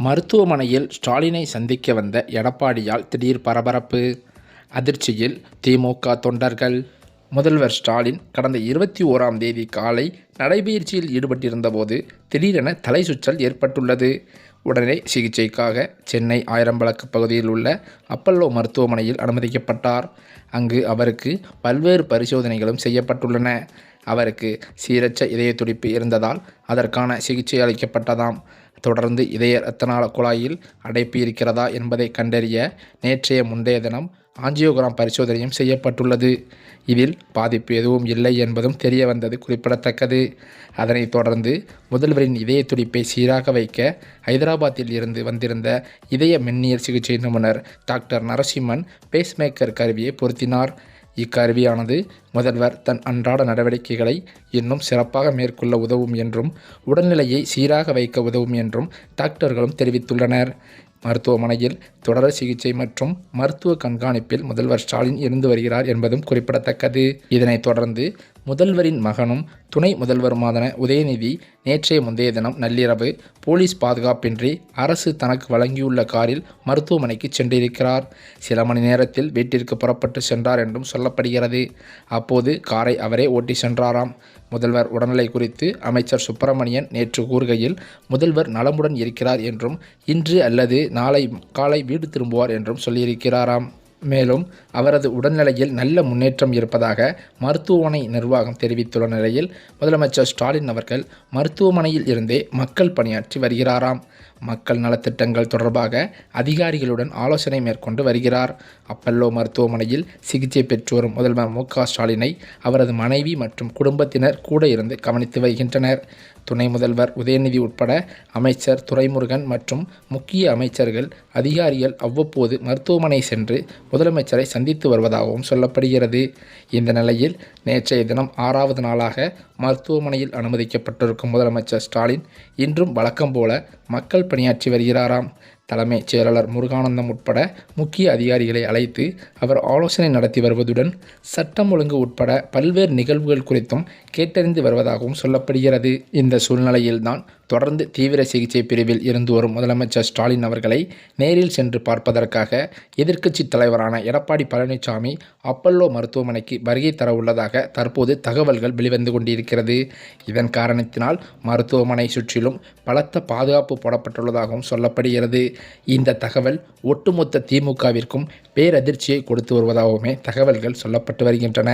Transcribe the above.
மருத்துவமனையில் ஸ்டாலினை சந்திக்க வந்த எடப்பாடியால் திடீர் பரபரப்பு. அதிர்ச்சியில் திமுக தொண்டர்கள். முதல்வர் ஸ்டாலின் கடந்த இருபத்தி ஓராம் தேதி காலை நடைபயிற்சியில் ஈடுபட்டிருந்தபோது திடீரென தலை சுற்றல் ஏற்பட்டுள்ளது. உடனே சிகிச்சைக்காக சென்னை ஆயிரம்பலக்கு பகுதியில் உள்ள அப்பல்லோ மருத்துவமனையில் அனுமதிக்கப்பட்டார். அங்கு அவருக்கு பல்வேறு பரிசோதனைகளும் செய்யப்பட்டுள்ளன. அவருக்கு சீரற்ற இதய துடிப்பு இருந்ததால் அதற்கான சிகிச்சை அளிக்கப்பட்டதாம். தொடர்ந்து இதய இரத்தநாள குழாயில் அடைப்பு இருக்கிறதா என்பதை கண்டறிய நேற்றைய முந்தைய தினம் ஆஞ்சியோகிராம் பரிசோதனையும் செய்யப்பட்டுள்ளது. இதில் பாதிப்பு எதுவும் இல்லை என்பதும் தெரிய வந்தது குறிப்பிடத்தக்கது. அதனைத் தொடர்ந்து முதல்வரின் இதய துடிப்பை சீராக வைக்க ஹைதராபாத்தில் இருந்து வந்திருந்த இதய மென்னியல் சிகிச்சை நிபுணர் டாக்டர் நரசிம்மன் பேஸ்மேக்கர் கருவியை பொருத்தினார். இக்கருவியானது முதல்வர் தன் அன்றாட நடவடிக்கைகளை இன்னும் சிறப்பாக மேற்கொள்ள உதவும் என்றும் உடல்நிலையை சீராக வைக்க உதவும் என்றும் டாக்டர்களும் தெரிவித்துள்ளனர். மருத்துவமனையில் தொடர் சிகிச்சை மற்றும் மருத்துவ கண்காணிப்பில் முதல்வர் ஸ்டாலின் இருந்து வருகிறார் என்பதும் குறிப்பிடத்தக்கது. இதனைத் தொடர்ந்து முதல்வரின் மகனும் துணை முதல்வருமான உதயநிதி நேற்றைய முந்தைய தினம் நள்ளிரவு போலீஸ் பாதுகாப்பின்றி அரசு தனக்கு வழங்கியுள்ள காரில் மருத்துவமனைக்கு சென்றிருக்கிறார். சில மணி நேரத்தில் வீட்டிற்கு புறப்பட்டு சென்றார் என்றும் சொல்லப்படுகிறது. அப்போது காரை அவரே ஓட்டி சென்றாராம். முதல்வர் உடல்நிலை குறித்து அமைச்சர் சுப்பிரமணியன் நேற்று கூறுகையில் முதல்வர் நலமுடன் இருக்கிறார் என்றும் இன்று அல்லது நாளை காலை வீடு திரும்புவார் என்றும் சொல்லியிருக்கிறாராம். மேலும் அவரது உடல்நிலையில் நல்ல முன்னேற்றம் இருப்பதாக மருத்துவமனை நிர்வாகம் தெரிவித்துள்ள நிலையில் முதலமைச்சர் ஸ்டாலின் அவர்கள் மருத்துவமனையில் இருந்தே மக்கள் பணியாற்றி வருகிறாராம். மக்கள் நலத்திட்டங்கள் தொடர்பாக அதிகாரிகளுடன் ஆலோசனை மேற்கொண்டு வருகிறார். அப்பல்லோ மருத்துவமனையில் சிகிச்சை பெற்று வரும் முதல்வர் மு க ஸ்டாலினை அவரது மனைவி மற்றும் குடும்பத்தினர் கூட இருந்து கவனித்து வருகின்றனர். துணை முதல்வர் உதயநிதி உட்பட அமைச்சர் துரைமுருகன் மற்றும் முக்கிய அமைச்சர்கள் அதிகாரிகள் அவ்வப்போது மருத்துவமனை சென்று முதலமைச்சரை சந்தித்து வருவதாகவும் சொல்லப்படுகிறது. இந்த நிலையில் நேற்றைய தினம் ஆறாவது நாளாக மருத்துவமனையில் அனுமதிக்கப்பட்டிருக்கும் முதலமைச்சர் ஸ்டாலின் இன்றும் வழக்கம் போல மக்கள் பணியாற்றி வருகிறாராம். தலைமைச் செயலாளர் முருகானந்தம் உட்பட முக்கிய அதிகாரிகளை அழைத்து அவர் ஆலோசனை நடத்தி வருவதுடன் சட்டம் ஒழுங்கு உட்பட பல்வேறு நிகழ்வுகள் குறித்தும் கேட்டறிந்து வருவதாகவும் சொல்லப்படுகிறது. இந்த சூழ்நிலையில்தான் தொடர்ந்து தீவிர சிகிச்சை பிரிவில் இருந்து வரும் முதலமைச்சர் ஸ்டாலின் அவர்களை நேரில் சென்று பார்ப்பதற்காக எதிர்க்கட்சி தலைவரான எடப்பாடி பழனிசாமி அப்பல்லோ மருத்துவமனைக்கு வருகை தர உள்ளதாக தற்போது தகவல்கள் வெளிவந்து கொண்டிருக்கிறது. இதன் காரணத்தினால் மருத்துவமனை சுற்றிலும் பலத்த பாதுகாப்பு போடப்பட்டுள்ளதாகவும் சொல்லப்படுகிறது. இந்த தகவல் ஒட்டுமொத்த திமுகவிற்கும் பேரதிர்ச்சியை கொடுத்து வருவதாகவுமே தகவல்கள் சொல்லப்பட்டு வருகின்றன.